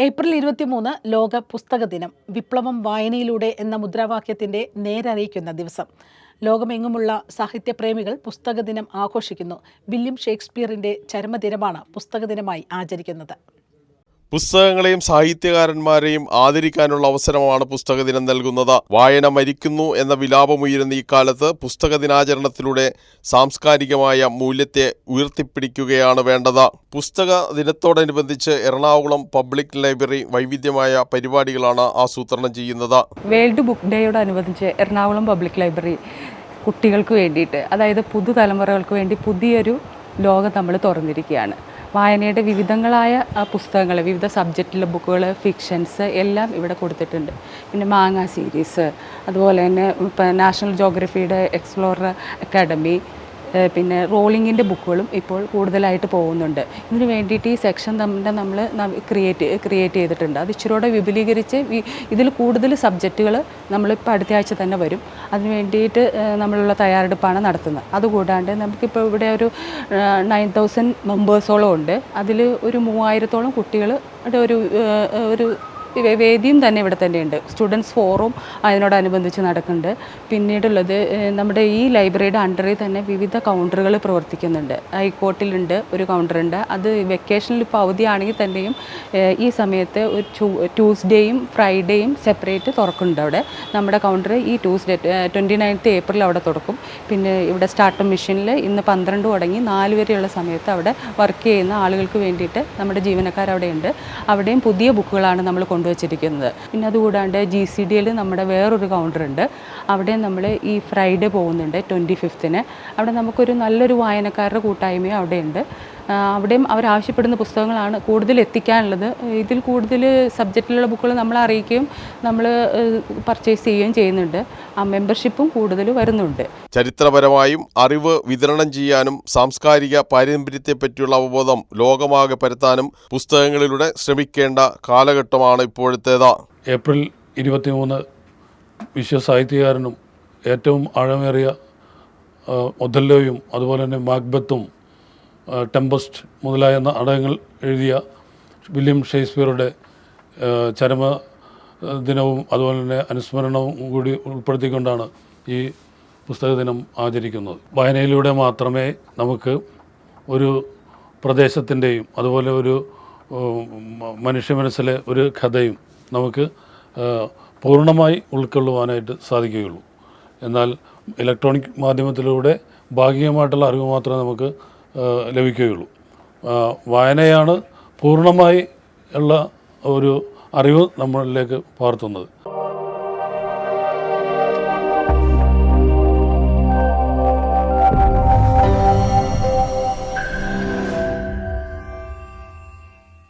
April ഇരുപത്തിമൂന്ന് ലോക പുസ്തക ദിനം വിപ്ലവം വായനയിലൂടെ എന്ന മുദ്രാവാക്യത്തിന്റെ നേരറിയിക്കുന്ന ദിവസം. ലോകമെങ്ങുമുള്ള സാഹിത്യപ്രേമികൾ പുസ്തക ദിനം ആഘോഷിക്കുന്നു. വില്യം ഷേക്സ്പിയറിന്റെ ചരമദിനമാണ് പുസ്തക ദിനമായി ആചരിക്കുന്നത്. പുസ്തകങ്ങളെയും സാഹിത്യകാരന്മാരെയും ആദരിക്കാനുള്ള അവസരമാണ് പുസ്തക ദിനം നൽകുന്നത്. വായന മരിക്കുന്നു എന്ന വിലാപമുയരുന്ന ഈ കാലത്ത് പുസ്തക ദിനാചരണത്തിലൂടെ സാംസ്കാരികമായ മൂല്യത്തെ ഉയർത്തിപ്പിടിക്കുകയാണ് വേണ്ടത്. പുസ്തക ദിനത്തോടനുബന്ധിച്ച് എറണാകുളം പബ്ലിക് ലൈബ്രറി വൈവിധ്യമായ പരിപാടികളാണ് ആസൂത്രണം ചെയ്യുന്നത്. വേൾഡ് ബുക്ക് ഡേയോടനുബന്ധിച്ച് എറണാകുളം പബ്ലിക് ലൈബ്രറി കുട്ടികൾക്ക് വേണ്ടിയിട്ട് അതായത് പുതുതലമുറകൾക്ക് വേണ്ടി പുതിയൊരു ലോകം നമ്മൾ തുറന്നിരിക്കുകയാണ്. വായനയുടെ വിവിധങ്ങളായ പുസ്തകങ്ങൾ വിവിധ സബ്ജക്റ്റിലെ ബുക്കുകൾ ഫിക്ഷൻസ് എല്ലാം ഇവിടെ കൊടുത്തിട്ടുണ്ട്. പിന്നെ മാങ്ങ സീരീസ് അതുപോലെ തന്നെ ഇപ്പം നാഷണൽ ജോഗ്രഫിയുടെ എക്സ്പ്ലോറർ അക്കാഡമി പിന്നെ റോളിങ്ങിന്റെ ബുക്കുകളും ഇപ്പോൾ കൂടുതലായിട്ട് പോകുന്നുണ്ട്. ഇതിനു വേണ്ടിയിട്ട് ഈ സെക്ഷൻ തന്നെ നമ്മൾ ക്രിയേറ്റ് ക്രിയേറ്റ് ചെയ്തിട്ടുണ്ട്. അത് ഇച്ചിരൂടെ വിപുലീകരിച്ച് ഇതിൽ കൂടുതൽ സബ്ജക്റ്റുകൾ നമ്മൾ നമ്മളിപ്പോൾ അടുത്ത ആഴ്ച തന്നെ വരും. അതിന് വേണ്ടിയിട്ട് നമ്മളുള്ള തയ്യാറെടുപ്പാണ് നടത്തുന്നത്. അതുകൂടാണ്ട് നമുക്കിപ്പോൾ ഇവിടെ ഒരു നയൻ തൗസൻഡ് മെമ്പേഴ്സോളം ഉണ്ട്. അതിൽ ഒരു മൂവായിരത്തോളം കുട്ടികൾ ഒരു ഒരു വേദിയും തന്നെ ഇവിടെ തന്നെയുണ്ട്. സ്റ്റുഡൻസ് ഫോറും അതിനോടനുബന്ധിച്ച് നടക്കുന്നുണ്ട്. പിന്നീടുള്ളത് നമ്മുടെ ഈ ലൈബ്രറിയുടെ അണ്ടറിൽ തന്നെ വിവിധ കൗണ്ടറുകൾ പ്രവർത്തിക്കുന്നുണ്ട്. ഹൈക്കോർട്ടിലുണ്ട് ഒരു കൗണ്ടറുണ്ട്. അത് വെക്കേഷനിൽ ഇപ്പോൾ അവധിയാണെങ്കിൽ തന്നെയും ഈ സമയത്ത് ഒരു ട്യൂസ്ഡേയും ഫ്രൈഡേയും സെപ്പറേറ്റ് തുറക്കുന്നുണ്ട് അവിടെ. നമ്മുടെ കൗണ്ടർ ഈ ട്യൂസ്ഡേ ട്വന്റി നയൻത്ത് ഏപ്രിൽ അവിടെ തുറക്കും. പിന്നെ ഇവിടെ സ്റ്റാർട്ട് മെഷീനിൽ ഇന്ന് പന്ത്രണ്ട് തുടങ്ങി നാല് വരെയുള്ള സമയത്ത് അവിടെ വർക്ക് ചെയ്യുന്ന ആളുകൾക്ക് വേണ്ടിയിട്ട് നമ്മുടെ ജീവനക്കാർ അവിടെയുണ്ട് അവിടെയും പുതിയ ബുക്കുകളാണ് നമ്മൾ കൊണ്ടുവച്ചിരിക്കുന്നത്. പിന്നെ അതുകൂടാണ്ട് ജി സി ഡിയിൽ നമ്മുടെ വേറൊരു കൗണ്ടറുണ്ട് അവിടെ നമ്മൾ ഈ ഫ്രൈഡേ പോകുന്നുണ്ട് ട്വന്റി ഫിഫ്ത്തിന് അവിടെ നമുക്കൊരു നല്ലൊരു വായനക്കാരുടെ കൂട്ടായ്മയും അവിടെയുണ്ട്. അവിടെയും അവരാവശ്യപ്പെടുന്ന പുസ്തകങ്ങളാണ് കൂടുതൽ എത്തിക്കാനുള്ളത്. ഇതിൽ കൂടുതൽ സബ്ജക്റ്റിലുള്ള ബുക്കുകൾ നമ്മൾ അറിയിക്കുകയും നമ്മൾ പർച്ചേസ് ചെയ്യുകയും ചെയ്യുന്നുണ്ട്. ആ മെമ്പർഷിപ്പും കൂടുതൽ വരുന്നുണ്ട്. ചരിത്രപരമായും അറിവ് വിതരണം ചെയ്യാനും സാംസ്കാരിക പാരമ്പര്യത്തെപ്പറ്റിയുള്ള അവബോധം ലോകമാകെ പരത്താനും പുസ്തകങ്ങളിലൂടെ ശ്രമിക്കേണ്ട കാലഘട്ടമാണ് ഇപ്പോഴത്തേത്. ഏപ്രിൽ ഇരുപത്തിമൂന്ന് വിശ്വസാഹിത്യകാരനും ഏറ്റവും ആഴമേറിയ ഒതല്ലോയും ഒഥല്ലോയും അതുപോലെ തന്നെ മാക്ബത്തും ടെമ്പസ്റ്റ് മുതലായ നാടകങ്ങൾ എഴുതിയ വില്യം ഷേക്സ്പിയറുടെ ചരമ ദിനവും അതുപോലെ തന്നെ അനുസ്മരണവും കൂടി ഉൾപ്പെടുത്തിക്കൊണ്ടാണ് ഈ പുസ്തക ദിനം ആചരിക്കുന്നത്. വായനയിലൂടെ മാത്രമേ നമുക്ക് ഒരു പ്രദേശത്തിന്റെയും അതുപോലെ ഒരു മനുഷ്യ മനസ്സിലെ ഒരു കഥയും നമുക്ക് പൂർണമായി ഉൾക്കൊള്ളുവാനായിട്ട് സാധിക്കുകയുള്ളൂ. എന്നാൽ ഇലക്ട്രോണിക് മാധ്യമത്തിലൂടെ ഭാഗികമായിട്ടുള്ള അറിവ് മാത്രമേ നമുക്ക് ലഭിക്കുകയുള്ളൂ. വായനയാണ് പൂർണമായി ഉള്ള ഒരു അറിവ് നമ്മളിലേക്ക് പകർത്തുന്നത്.